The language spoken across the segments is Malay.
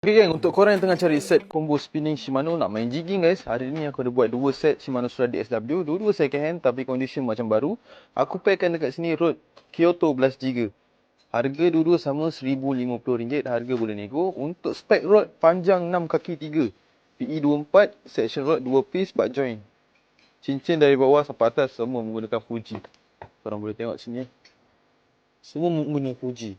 Okay gang, untuk korang yang tengah cari set combo spinning Shimano nak main jigging guys. Hari ni aku ada buat dua set Shimano Strada DSW Dua-dua second hand tapi condition macam baru. Aku packkan dekat sini Road Kyoto Blast Jigger Harga dua-dua sama RM1,050. Harga boleh nego. Untuk spec rod panjang 6 kaki 3 PE 24 Section rod 2 piece butt joint Cincin dari bawah sampai atas semua menggunakan Fuji. Korang boleh tengok sini eh. Semua menggunakan Fuji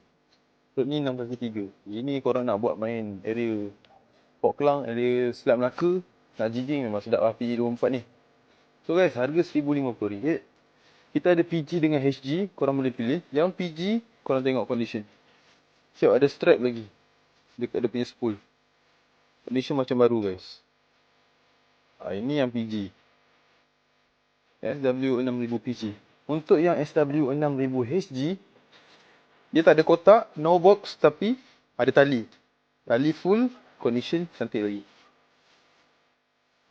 Road ni 6 kaki 3 Ini korang nak buat main area Port Klang, area Selat Melaka. Nak jigging memang sedap lah PE24 ni. So guys, harga RM1,050 Kita ada PG dengan HG Korang boleh pilih. Yang PG, korang tengok condition. Siap ada strap lagi Dekat dia punya spool. Condition macam baru guys. Ha, Ini yang PG SW6000 PG Untuk yang SW6000 HG dia tak ada kotak, no box tapi ada tali. Tali full, condition cantik lagi.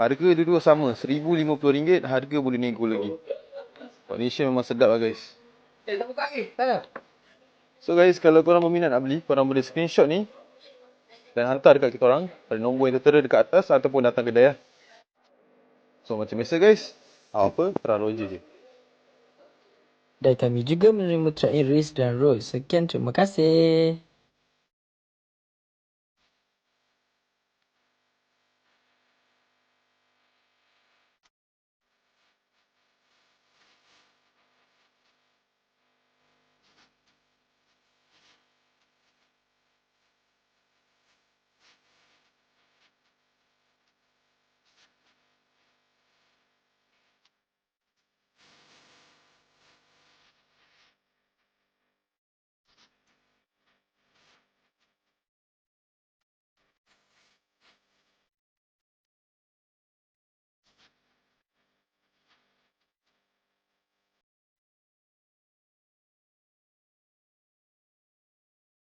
Harga dua-dua sama, RM1,050, harga boleh nego lagi. Condition memang sedap lah guys. Eh, tak buka lagi. Tak So guys, kalau korang berminat nak beli, korang boleh screenshot ni dan hantar dekat kita orang pada nombor yang tertera dekat atas ataupun datang kedai lah. So macam biasa guys, apa, terang je. Dan kami juga menerima track in race dan road. Sekian, terima kasih.